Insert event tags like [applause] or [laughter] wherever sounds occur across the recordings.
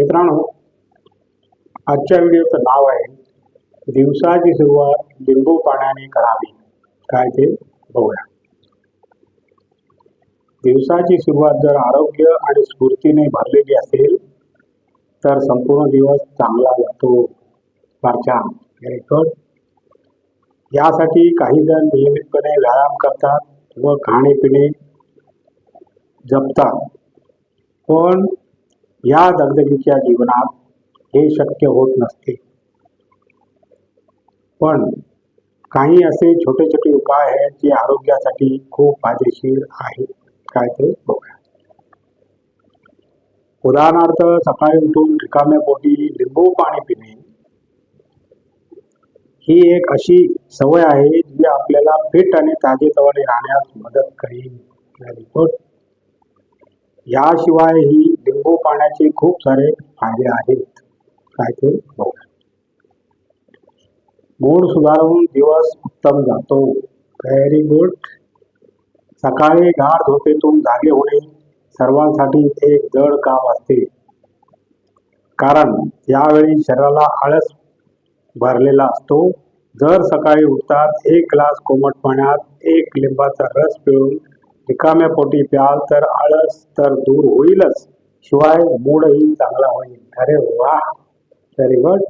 मित्रांनो आजच्या व्हिडिओचं नाव आहे दिवसाची सुरुवात लिंबू पाण्याने करावी. काय ते बघूया. दिवसाची सुरुवात जर आरोग्य आणि स्फूर्तीने भरलेली असेल तर संपूर्ण दिवस चांगला जातो. फार छान. यासाठी काही जण नियमितपणे व्यायाम करतात व खाणेपिणे जपतात. पण या दगदगीच्या जीवनात हे शक्य होत नसते. पण काही असे छोटे छोटे उपाय आहेत जे आरोग्यासाठी खूप फायदेशीर आहेत. काय ते बघूया. उदाहरणार्थ सकाळी उठून रिकाम्या पोटी लिंबू पाणी पिणे ही एक अशी सवय आहे जी आपल्याला फिट आणि ताजेतवाने राहण्यास मदत करेल. याशिवाय ही याशिवायही लिंबू पाण्याचे खूप सारे फायदे आहेत. काय ते? मूड सुधारून दिवस उत्तम जातो. व्हेरी गुड सकाळी गाढ झोपेतून जागे होणे सर्वांसाठी एक जड काम असते. कारण यावेळी शरीराला आळस भरलेला असतो. जर सकाळी उठतात एक ग्लास कोमट पाण्यात एक लिंबाचा रस पिळून रिकाम्या पोटी प्याल तर आळस तर दूर होईलच. शिवाय मूडही चांगला होईल. अरे वा. व्हेरी गुड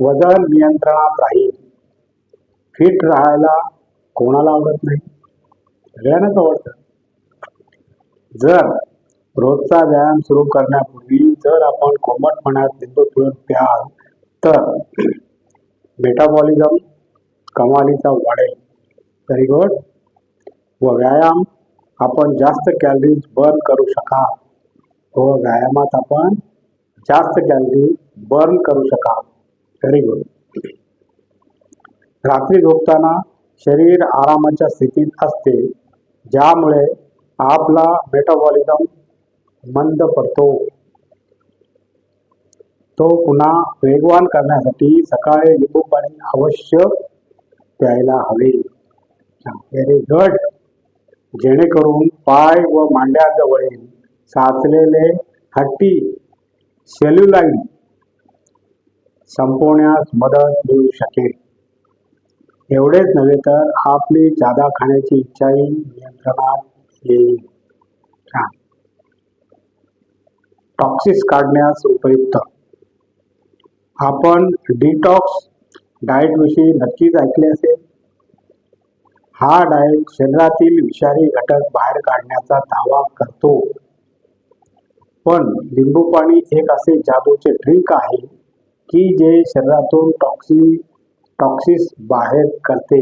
वजन नियंत्रणात राहील. फिट राहायला कोणाला आवडत नाही? सगळ्यांनाच आवडतं. जर रोजचा व्यायाम सुरू करण्यापूर्वी जर आपण कोमटपणात लिंबू पिळून प्याल तर [clears throat] मेटाबॉलिझम कमालीचा वाढेल. व्हेरी गुड व व्यायाम आपण जास्त कॅलरीज बर्न करू शकाल व व्यायामात आपण जास्त कॅलरी बर्न करू शकाल व्हेरी गुड रात्री झोपताना शरीर आरामाच्या स्थितीत असते ज्यामुळे आपला मेटाबॉलिझम मंद पडतो. तो पुन्हा वेगवान करण्यासाठी सकाळी लिंबू पाणी अवश्य प्यायला हवे. व्हेरी गुड जेणेकरून पाय व मांड्याजवळील साचलेले हट्टी सेल्युलाईन संपवण्यास मदत मिळू शकेल. एवढेच नव्हे तर आपली जादा खाण्याची इच्छाही नियंत्रणात येईल. टॉक्सिस काढण्यास उपयुक्त. आपण डिटॉक्स डाएटविषयी नक्कीच ऐकले असेल. हा डाएट शरीरातील विषारी घटक बाहेर काढण्याचा दावा करतो. पण लिंबू पाणी एक असे जादूचे ड्रिंक आहे की जे शरीरातून टॉक्सी टॉक्सिस बाहेर करते.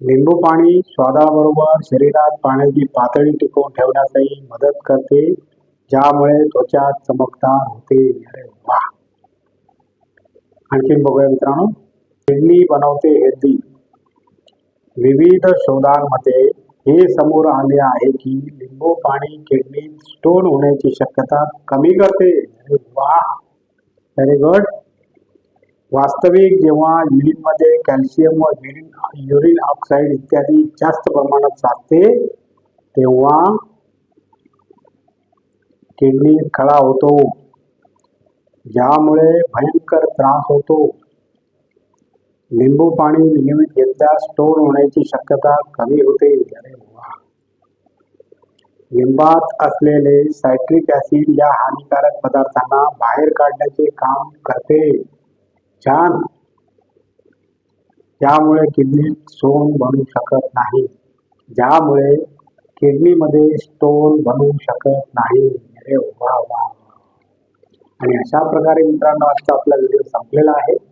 लिंबू पाणी स्वादाबरोबर शरीरात पाण्याची पातळी टिकवून ठेवण्यासही मदत करते ज्यामुळे त्वचा चमकदार होते. अरे वा आणखीन बघूया मित्रांनो. किडनी बनवते हेल्दी. विविध शोधांमध्ये हे समोर आले आहे की लिंबू पाणी किडनीत स्टोन होण्याची शक्यता कमी करते. अरे वा व्हेरी गुड वास्तविक जेव्हा युरिनमध्ये कॅल्शियम व युरिन युरिन ऑक्साईड इत्यादी जास्त प्रमाणात साधते तेव्हा किडनीत खळा होतो. ज्यामुळे भयंकर त्रास होतो. लिंबू पाणी नियमित घेतल्यास स्टोन होण्याची शक्यता कमी होते. लिंबात असलेले सायट्रिक ऍसिड या हानिकारक पदार्थांना बाहेर काढण्याचे काम करते. छान. त्यामुळे किडनीत सोन बनू शकत नाही. ज्यामुळे किडनीमध्ये स्टोन बनू शकत नाही. अरे वा वा. आणि अशा प्रकारे मित्रांनो आजचा आपला व्हिडिओ संपलेला आहे.